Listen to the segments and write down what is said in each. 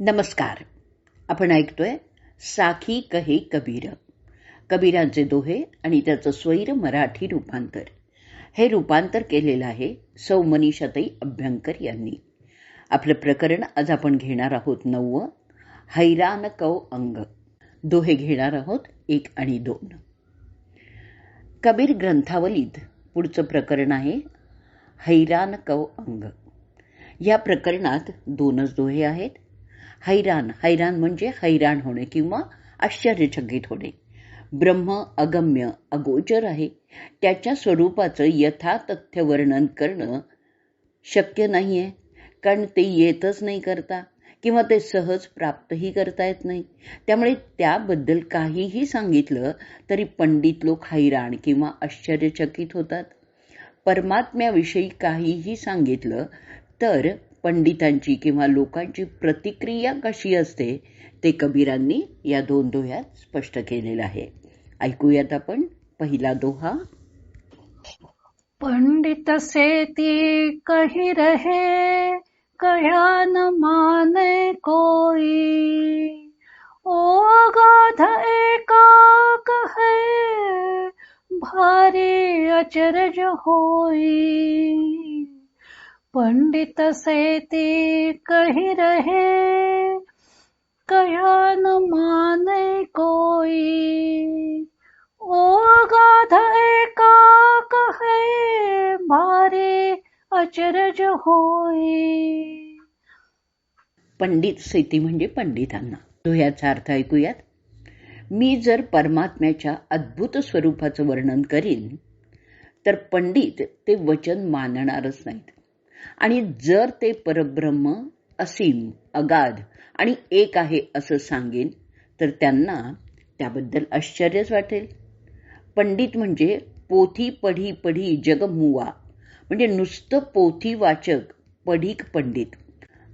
नमस्कार. आपण ऐकतोय साखी कहे कबीर. कबीरांचे दोहे आणि त्याचं स्वैर मराठी रूपांतर. हे रूपांतर केलेलं आहे सौमनीषाताई अभ्यंकर यांनी. आपलं प्रकरण आज आपण घेणार आहोत नववं हैरान कौ अंग. दोहे घेणार आहोत एक आणि दोन. कबीर ग्रंथावलीत पुढचं प्रकरण आहे हैरान कौ अंग. या प्रकरणात दोनच दोहे आहेत. हैराण हैराण म्हणजे हैराण होणे किंवा आश्चर्यचकित होणे. ब्रह्म अगम्य अगोचर आहे. त्याच्या स्वरूपाचं यथातथ्य वर्णन करणं शक्य नाही आहे कारण ते येतच नाही करता किंवा ते सहज प्राप्तही करता येत नाही. त्यामुळे त्याबद्दल काहीही सांगितलं तरी पंडित लोक हैराण किंवा आश्चर्यचकित होतात. परमात्म्याविषयी काहीही सांगितलं तर पंडितांची किंवा लोकांची प्रतिक्रिया कशी असते ते कबीरांनी या दोन दोह्यात स्पष्ट केलेलं आहे. ऐकूयात आपण पहिला दोहा पंडित से ती कही रहे कया न माने कोई? ओ गाध एका कहे भारी अचरज होई। पंडित से ती कही रहे कया न माने कोई? ओ गाध एका कहे भारे अचरज होई। पंडित सेती म्हणजे पंडितांना. दोह्याचा अर्थ ऐकूयात. मी जर परमात्म्याच्या अद्भुत स्वरूपाचं वर्णन करीन तर पंडित ते वचन मानणारच नाहीत. आणि जर ते परब्रह्म असीम अगाध आणि एक आहे असं सांगेन तर त्यांना त्याबद्दल आश्चर्यच वाटेल. पंडित म्हणजे पोथी पढी पढी जगमुवा म्हणजे नुसतं पोथी वाचक पढीक पंडित.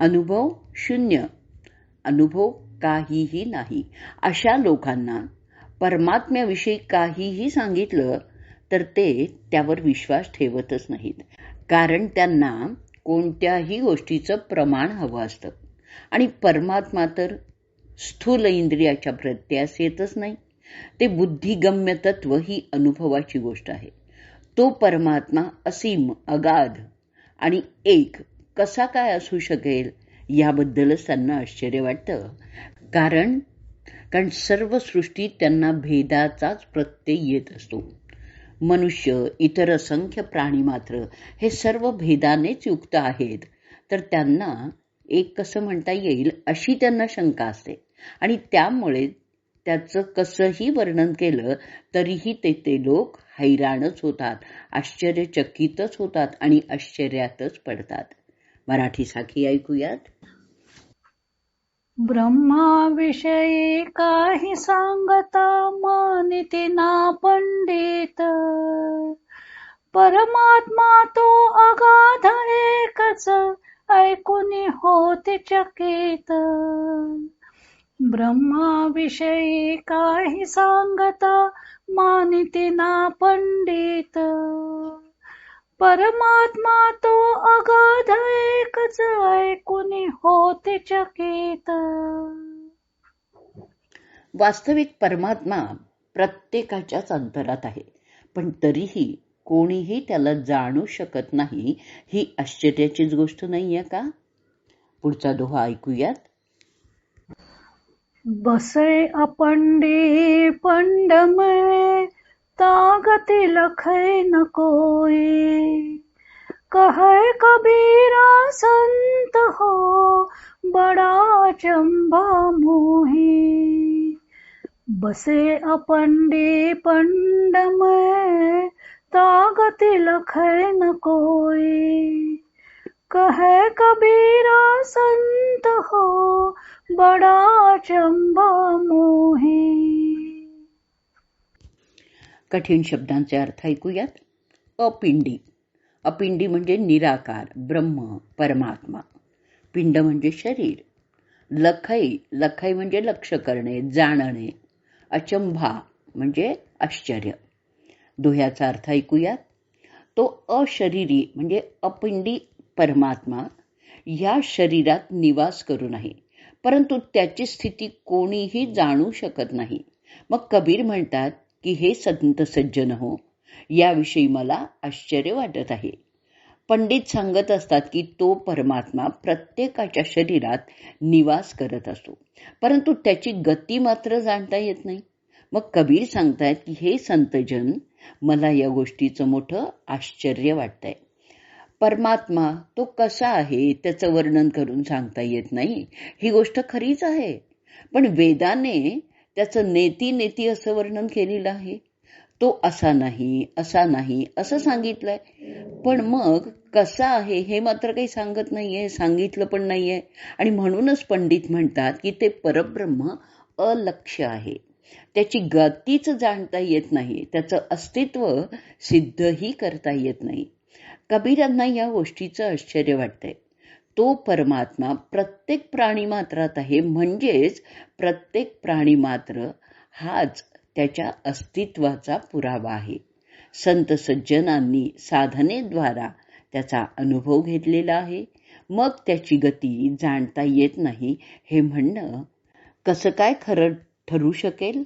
अनुभव शून्य. अनुभव काहीही नाही. अशा लोकांना परमात्म्याविषयी काहीही सांगितलं तर ते त्यावर विश्वास ठेवतच नाहीत. कारण त्यांना कोणत्याही गोष्टीचं प्रमाण हवं असतं. आणि परमात्मा तर स्थूल इंद्रियाच्या प्रत्ययास येतच नाही. ते बुद्धिगम्य तत्व ही अनुभवाची गोष्ट आहे. तो परमात्मा असीम अगाध आणि एक कसा काय असू शकेल याबद्दलच त्यांना आश्चर्य वाटतं. कारण कारण सर्व सृष्टीत त्यांना भेदाचाच प्रत्यय येत असतो. मनुष्य इतर असंख्य प्राणी मात्र हे सर्व भेदानेच युक्त आहेत. तर त्यांना एक कसं म्हणता येईल अशी त्यांना शंका असते. आणि त्यामुळे त्याचं कसंही वर्णन केलं तरीही ते ते लोक हैराणच होतात आश्चर्यचकितच होतात आणि आश्चर्यातच पडतात. मराठी साखी ऐकूयात. ब्रह्माविषयी काही सांगता मानिती ना पंडित. परमात्मा तो अगाध एकच ऐकून होते चकित. ब्रह्माविषयी काही सांगता मानिती ना पंडित. परमात्मा तो अगाध एकच ऐकून होते चकित. वास्तविक परमात्मा प्रत्येकाच्याच अंतरात आहे. पण तरीही कोणीही त्याला जाणू शकत नाही ही आश्चर्याचीच गोष्ट नाहीये का? पुढचा दोहा ऐकूयात. बसे अपंडी पंडमय तागति लखै न कहे कबीरा संत हो, बड़ा चंबा मोही। बसे अपंडी पंडमय तागति लखै न कोई कहे कबीरा संत हो, बड़ा चंबा मोही। कठीण शब्दांचे अर्थ ऐकूयात? अपिंडी। अपिंडी म्हणजे निराकार ब्रह्म परमात्मा. पिंड म्हणजे शरीर. लखई लखई म्हणजे लक्ष करणे जाणणे. अचंभा म्हणजे आश्चर्य. दोह्याचा अर्थ ऐकूयात. तो अशरीरी म्हणजे अपिंडी परमात्मा या शरीरात निवास करू नाही परंतु त्याची स्थिती कोणीही जाणू शकत नाही. मग कबीर म्हणतात की हे संत सज्जन हो याविषयी मला आश्चर्य वाटत आहे. पंडित सांगत असतात की तो परमात्मा प्रत्येकाच्या शरीरात निवास करत असतो. परंतु त्याची गती मात्र जाणता येत नाही. मग कबीर सांगतायत की हे संतजन मला या गोष्टीचं मोठं आश्चर्य वाटतंय. परमात्मा तो कसा आहे त्याचं वर्णन करून सांगता येत नाही. ही गोष्ट खरीच आहे. पण वेदाने त्याचं नेती नेती असं वर्णन केलेलं आहे. तो असा नाही असा नाही असं सांगितलंय. पण मग कसा आहे हे मात्र काही सांगत नाहीये सांगितलं पण नाहीये. आणि म्हणूनच पंडित म्हणतात की ते परब्रह्म अलक्ष आहे. त्याची गतीच जाणता येत नाही त्याचं अस्तित्व सिद्धही करता येत नाही. कबीरांना या गोष्टीचं आश्चर्य वाटतंय. तो परमात्मा प्रत्येक प्राणी मात्रात आहे म्हणजेच प्रत्येक प्राणी मात्र हाच त्याच्या अस्तित्वाचा पुरावा आहे. संत सज्जनांनी साधनेद्वारा त्याचा अनुभव घेतलेला आहे. मग त्याची गती जाणता येत नाही हे म्हणणं कसं काय खरं ठरू शकेल?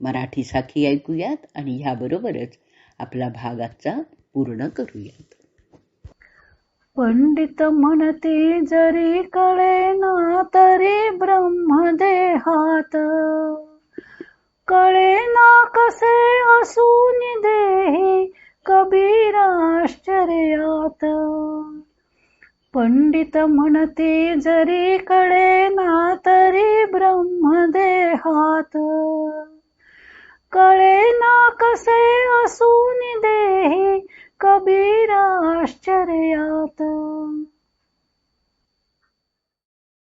मराठी साखी ऐकूयात आणि ह्याबरोबरच आपला भागाचा पूर्ण करूयात. पंडित म्हणते जरी कळे ना तरी ब्रह्मदेहात कळे असे असून देही कबीर आश्चर्यात. पंडित म्हणते जरी कळे ना तरी ब्रह्मदेहात. कळे ना कसे असून देही कबीर आश्चर्यात.